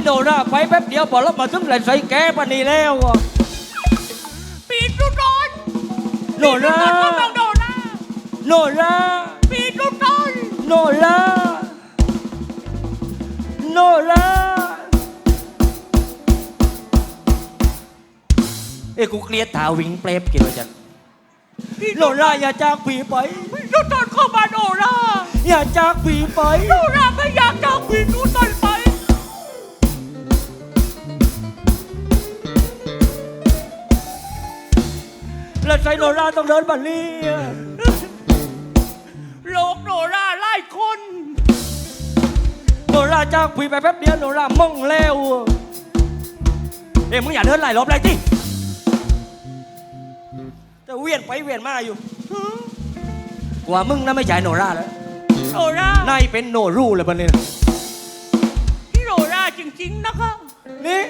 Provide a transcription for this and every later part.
ในโดราไปแป๊บเดียวพอรับมาถึงเลยใส่แกปานนีแล้วอะปีนรุนร้อนโนราปีนรุนร้อนโดนนะโนราปีนรุนร้อนโนราโนราเอ้ยกูเกลียดถาวิงเปรบกินเลยจันปีนโนราอย่าจากผีไป ปีนรุนร้อนเข้ามาโดราอย่าจากผีไป โดราไม่อยากจากปีนรุนร้อนไป แล้วใส่โนราต้องเดินบันนี้อะโลกโดราไล่คนโนราจากผีไปแป๊บเดียวโนราม่งแล้วอะเอ้ยมึงอย่าเดินหลายรอบเลยจิจะเวียนไปเวียนมาอยู่กว่ามึงนะไม่ใช่โนราแล้วโดรานายเป็นโนรูเลยบันนี้นะพี่โดราจริงๆนะคะนี่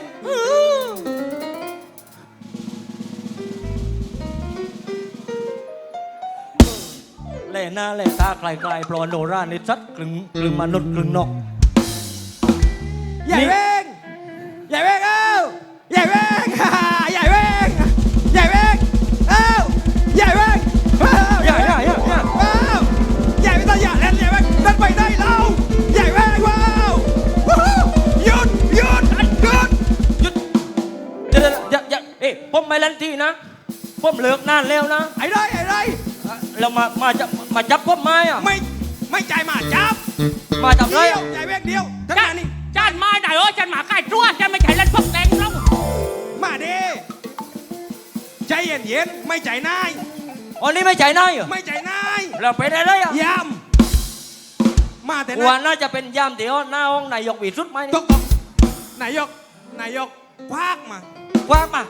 อื้อแล่หน้าแล่ตาไกลๆเพราะว่าโนรานี่ชัดกลึงกลึงมนุษย์กลึงนกใหญ่เว้งใหญ่เว้งเอ้าใหญ่เว้งฮ่าใหญ่เว้งใหญ่เว้งเอ้าใหญ่เว้งว้าวอย่าอย่าอย่าอย่าว้าวใหญ่ไม่ต้องอย่าเล่นใหญ่เว้งนั่นไปได้เราใหญ่เว้งว้าววู้ฮู้หยุดหยุดหยุดหยุดเดี๋ยวเดี๋ยวอย่าอย่าเอ้ยผมไม่เล่นที่นะผมเลิกนานแล้วนะไอ้ไรไอ้ไร เรามามาจับมาจับผมไหมอะไม่ไม่ใจมาจับมาจับไรเดียวอะใหญ่เว้งเดียวทั้งจันั้นนนี่จันมาไหนเอ้ยจันหมาใกล้ตัวจันไม่ใช่เล่นพวกแดงแล้วมาดิใจเย็นเย็นๆไม่ใจนายอ๋อนี่ไม่ใช่นายเหรอไม่ใจนายเราไปได้ไรอะยำมาแต่วันั้นนน่าจะเป็นยามเดี๋ยวหน้าห้องนายกวีสุดไหมตกตกนายกนายกควักมากว้างมา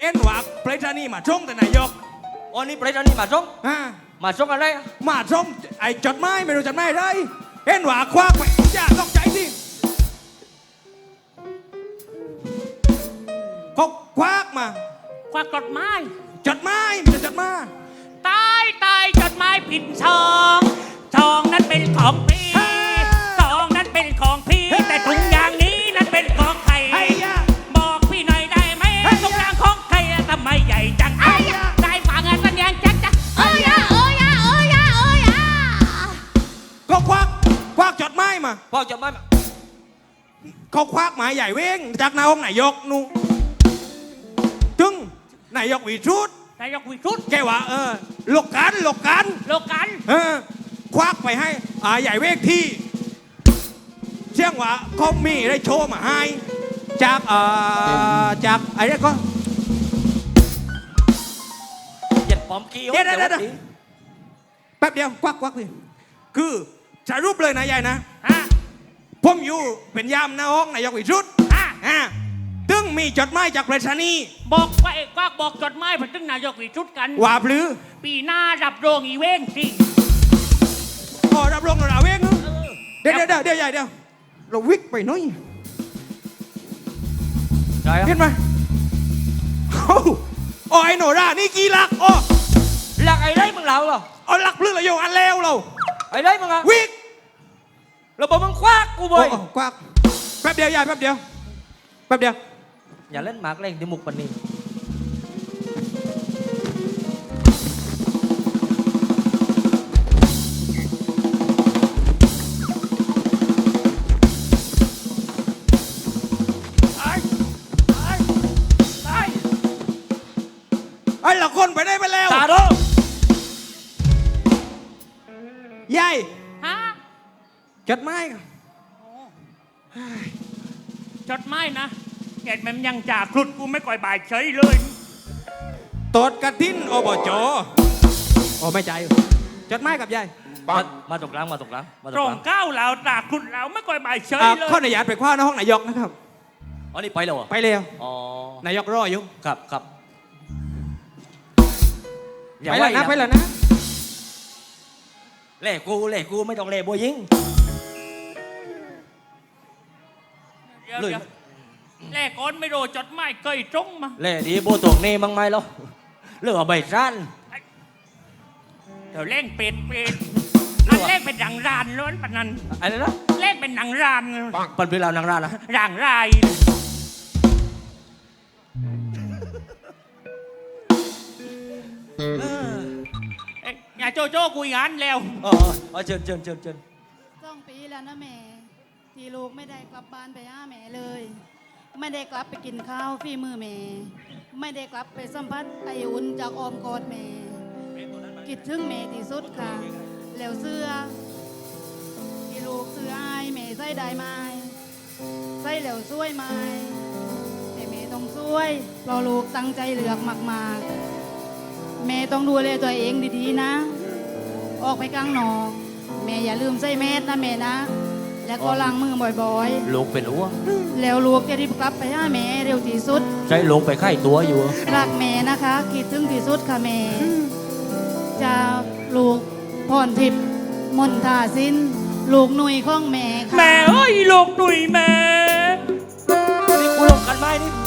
เอ็นหวักปริธานีมาช่งแต่นายก อ๋อนี่ประเด็นนี้มาส่งอ่ามาส่งอะไรอะมาช่งไอ้จดหมายไม่รู้จดหมายอะไรเอ็นหวักควักไปอย่าตกใจสิเขาควักมาควักกฎหมายจดหมายไม่ใช่จดหมายตายตายจดหมายผิดซองซองนั้นเป็นของพี่ซองนั้นเป็นของพี่แต่ถุงยางนี้นั้นเป็นของใคร พ่อจะไม่มาเขาควักหมายใหญ่เว้งจากหนาห้องนายกนู่นถึงนายกวิชุดนายกวิชุดแกว่าเออหลกกันหลกกันโลกันเออควักไปให้อ่าใหญ่เวกที่เชื่องว่าเขามีได้โชว์มาให้จากเอ่อจากอะไรก็เหยียดปอมกี้เดี๋ยวเดี๋ยวเดี๋ยวแป๊บเดียวควักควักสิคือสรุปเลยนะยายนะฮะ ผมอยู่เป็นยามหน้าห้องนายกวิชุดฮะอ่าตึงมีจดหมายจากประชานีบอกไปก็บอกจดหมายไปถึงนายกวิชุดกัน ว่าพลือปีหน้ารับโรงอีเว้งสิพอรับรองเราเวงนะเดี๋ยวเดี๋ยวเดี๋ยวเดี๋ยวใหญ่เดี๋ยวเราวิกไปหน้อยใช่อะเห็นไหมเอ้าอ๋อไอโนรานี่กี่ลักอ๋อหลักไอ้ไรมึงเหล่าเหรอเอาลักพลือเราโยอันแล้วเราไอ้ไรมึงอะวิกเราบอกมึงควัก กูบ่อยโอ้กวักแป๊บเดียวยายแป๊บเดียวแป๊บเดียวอย่าเล่นหมากเล่นที่มุกปันนี้ไอ้ไอ้ไอ้ไอ้ละคนไปได้ไปแล้วตาโดยายฮะจดหมาย จดหมายนะเห็นมันยังจากครุดกูไม่ก่อยบ่ายเฉยเลยตดกระทินอบจโอ้ไม่ใจจดหมายกับยายมามาตกกลางมาตกกลางมาตตกรกงลางเก้าเหล่าตากครุดเหล่าไม่ก่อยบ่ายเฉยอ่าเลยข้ออนุญาตไปคว้าในห้องนายกนะครับ อ๋อนี่ไปแล้วเหรอไปแล้วอ๋อนายกรออยู่ครับครับอย่าไปไหวแล้วนะนะไปแล้วนะเล่กูเล่กูไม่ต้องเล่บัวยิง ดี๋ยวเลยเดี๋ยวแรกก่อนไม่โดนจดหมายเคยตรงมาเล่ดีโบตกนี่มั้งไหมล่ะเรื่องเอาใบสั้น เดี๋ยวเล่งเป็ดเป็ดอันเลขเป็นหนังรานล้วนปะนันอะไรนะเลขเป็นหนังรานปันเป็นเรานางรานะร่างรายเอ้ยอย่าโจโจ้คุยงานแล้ว เออเออเชิญเชิญเชิญเชิญ สองปีแล้วนะแม่ ที่ลูกไม่ได้กลับบ้านไปหาแม่เลย ไม่ได้กลับไปกินข้าวฝีมือแม่ ไม่ได้กลับไปสัมผัสไออุ่นจากออมกอดแม่ คิดถึงแม่ที่สุดค่ะ แล้วเสื้อ ที่ลูกเสื้อไอแม่ใส่ได้ไหมใส่แล้วสวยไหมแต่แม่ต้องสวยเราลูกตั้งใจเลือกมากๆแม่ต้องดูแลตัวเองดีๆนะ ออกไปกลางหนองแม่อย่าลืมใส่แมสนะแม่นะ แล้วก็ล้างมือบ่อยๆลูกเป็นอ้วงๆ แล้วลูกจะรีบกลับไปหาแม่เร็วที่สุด ใช่ลูกไปไข้ตัวอยู่ รักแม่นะคะคิดถึงที่สุดค่ะแม่จะลูกพรทิพย์มนทาสิ้นลูกหนุ่ยของแม่ค่ะ แม่เอ้ยลูกหนุ่ยแม่ นี่กูลงกันไหมนี่